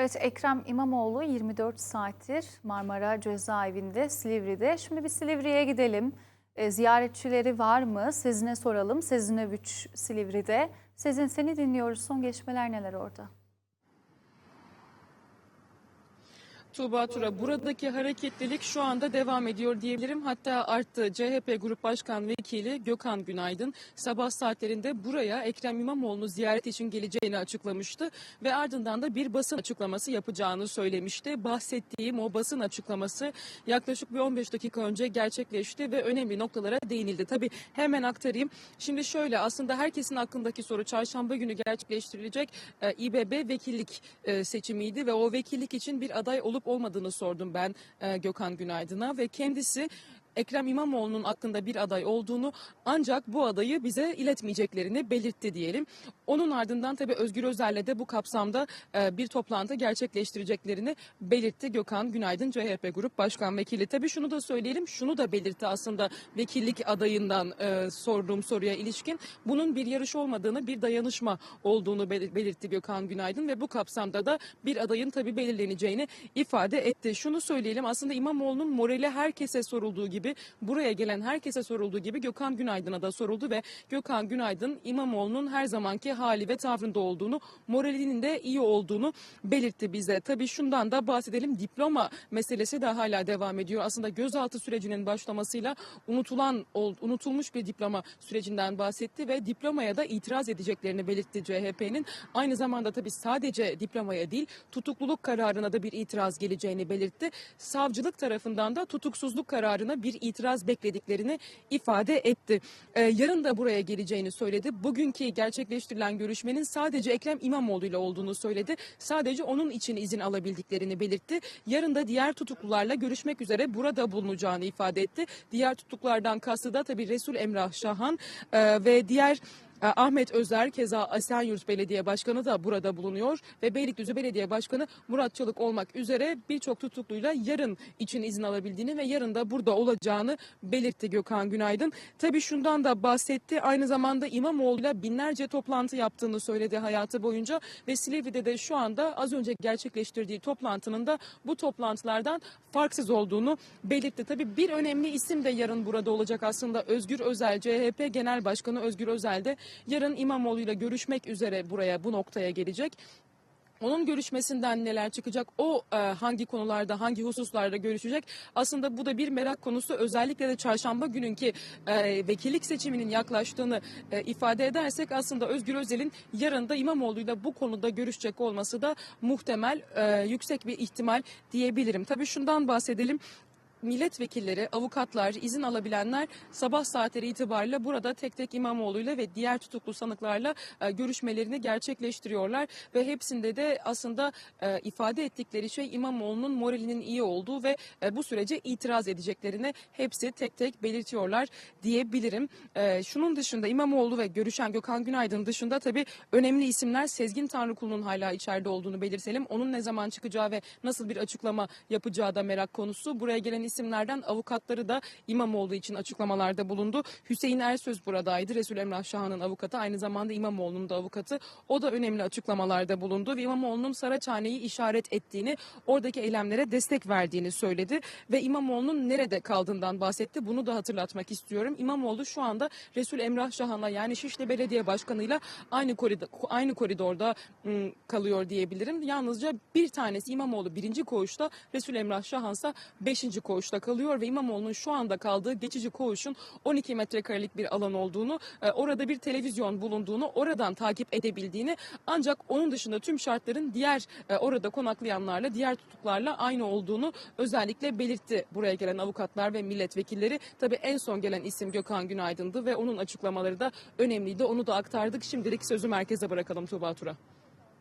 Evet Ekrem İmamoğlu 24 saattir Marmara Cezaevinde Silivri'de. Şimdi bir Silivri'ye gidelim. E, ziyaretçileri var mı? Sezin'e soralım. Sezin Övüç Silivri'de. Sezin seni dinliyoruz. Son gelişmeler neler orada? Tuğba Tura buradaki hareketlilik şu anda devam ediyor diyebilirim. Hatta arttı. CHP Grup Başkan Vekili Gökhan Günaydın sabah saatlerinde buraya Ekrem İmamoğlu'nu ziyaret için geleceğini açıklamıştı ve ardından da bir basın açıklaması yapacağını söylemişti. Bahsettiğim o basın açıklaması yaklaşık bir 15 dakika önce gerçekleşti ve önemli noktalara değinildi. Tabii hemen aktarayım. Şimdi şöyle aslında herkesin aklındaki soru çarşamba günü gerçekleştirilecek e, İBB vekillik e, seçimiydi ve o vekillik için bir aday olup olmadığını sordum ben e, Gökhan Günaydın'a ve kendisi Ekrem İmamoğlu'nun aklında bir aday olduğunu ancak bu adayı bize iletmeyeceklerini belirtti diyelim. Onun ardından tabii Özgür Özel'le de bu kapsamda e, bir toplantı gerçekleştireceklerini belirtti Gökhan Günaydın CHP Grup Başkan Vekili. Tabii şunu da söyleyelim, şunu da belirtti aslında vekillik adayından e, sorduğum soruya ilişkin. Bunun bir yarış olmadığını, bir dayanışma olduğunu belirtti Gökhan Günaydın ve bu kapsamda da bir adayın tabii belirleneceğini ifade etti. Şunu söyleyelim aslında İmamoğlu'nun morali herkese sorulduğu gibi buraya gelen herkese sorulduğu gibi Gökhan Günaydın'a da soruldu ve Gökhan Günaydın İmamoğlu'nun her zamanki hali ve tavrında olduğunu, moralinin de iyi olduğunu belirtti bize. Tabii şundan da bahsedelim. Diploma meselesi de hala devam ediyor. Aslında gözaltı sürecinin başlamasıyla unutulan, unutulmuş bir diploma sürecinden bahsetti ve diplomaya da itiraz edeceklerini belirtti CHP'nin. Aynı zamanda tabii sadece diplomaya değil, tutukluluk kararına da bir itiraz geleceğini belirtti. Savcılık tarafından da tutuksuzluk kararına bir itiraz beklediklerini ifade etti. Ee, yarın da buraya geleceğini söyledi. Bugünkü gerçekleştirilen görüşmenin sadece Ekrem İmamoğlu ile olduğunu söyledi. Sadece onun için izin alabildiklerini belirtti. Yarın da diğer tutuklularla görüşmek üzere burada bulunacağını ifade etti. Diğer tutuklardan kastı da tabii Resul Emrah Şahan e, ve diğer e, Ahmet Özer keza Esenyurt Belediye Başkanı da burada bulunuyor ve Beylikdüzü Belediye Başkanı Murat Çalık olmak üzere birçok tutukluyla yarın için izin alabildiğini ve yarın da burada olacağını belirtti Gökhan Günaydın. Tabii şundan da bahsetti. Aynı zamanda İmamoğlu'yla binlerce toplantı yaptığını söyledi hayatı boyunca ve Silivri'de de şu anda az önce gerçekleştirdiği toplantının da bu toplantılardan farksız olduğunu belirtti. Tabii bir önemli isim de yarın burada olacak aslında Özgür Özel, CHP Genel Başkanı Özgür Özel de Yarın İmamoğlu ile görüşmek üzere buraya bu noktaya gelecek. Onun görüşmesinden neler çıkacak? O e, hangi konularda, hangi hususlarda görüşecek? Aslında bu da bir merak konusu. Özellikle de çarşamba gününki e, vekillik seçiminin yaklaştığını e, ifade edersek aslında Özgür Özel'in yarın da İmamoğlu'yla bu konuda görüşecek olması da muhtemel, e, yüksek bir ihtimal diyebilirim. Tabii şundan bahsedelim milletvekilleri, avukatlar, izin alabilenler sabah saatleri itibariyle burada tek tek İmamoğlu'yla ve diğer tutuklu sanıklarla e, görüşmelerini gerçekleştiriyorlar ve hepsinde de aslında e, ifade ettikleri şey İmamoğlu'nun moralinin iyi olduğu ve e, bu sürece itiraz edeceklerini hepsi tek tek belirtiyorlar diyebilirim. E, şunun dışında İmamoğlu ve görüşen Gökhan Günaydın dışında tabii önemli isimler Sezgin Tanrıkulu'nun hala içeride olduğunu belirtelim. Onun ne zaman çıkacağı ve nasıl bir açıklama yapacağı da merak konusu. Buraya gelen isimlerden avukatları da İmamoğlu için açıklamalarda bulundu. Hüseyin Ersöz buradaydı. Resul Emrah Şahan'ın avukatı. Aynı zamanda İmamoğlu'nun da avukatı. O da önemli açıklamalarda bulundu. Ve İmamoğlu'nun Saraçhane'yi işaret ettiğini, oradaki eylemlere destek verdiğini söyledi. Ve İmamoğlu'nun nerede kaldığından bahsetti. Bunu da hatırlatmak istiyorum. İmamoğlu şu anda Resul Emrah Şahan'la yani Şişli Belediye Başkanı'yla aynı koridor, aynı koridorda kalıyor diyebilirim. Yalnızca bir tanesi İmamoğlu birinci koğuşta, Resul Emrah Şahan'sa beşinci koğuşta koğuşta kalıyor ve İmamoğlu'nun şu anda kaldığı geçici koğuşun 12 metrekarelik bir alan olduğunu, e, orada bir televizyon bulunduğunu, oradan takip edebildiğini ancak onun dışında tüm şartların diğer e, orada konaklayanlarla, diğer tutuklarla aynı olduğunu özellikle belirtti buraya gelen avukatlar ve milletvekilleri. Tabii en son gelen isim Gökhan Günaydın'dı ve onun açıklamaları da önemliydi. Onu da aktardık. Şimdilik sözü merkeze bırakalım Tuğba Tura.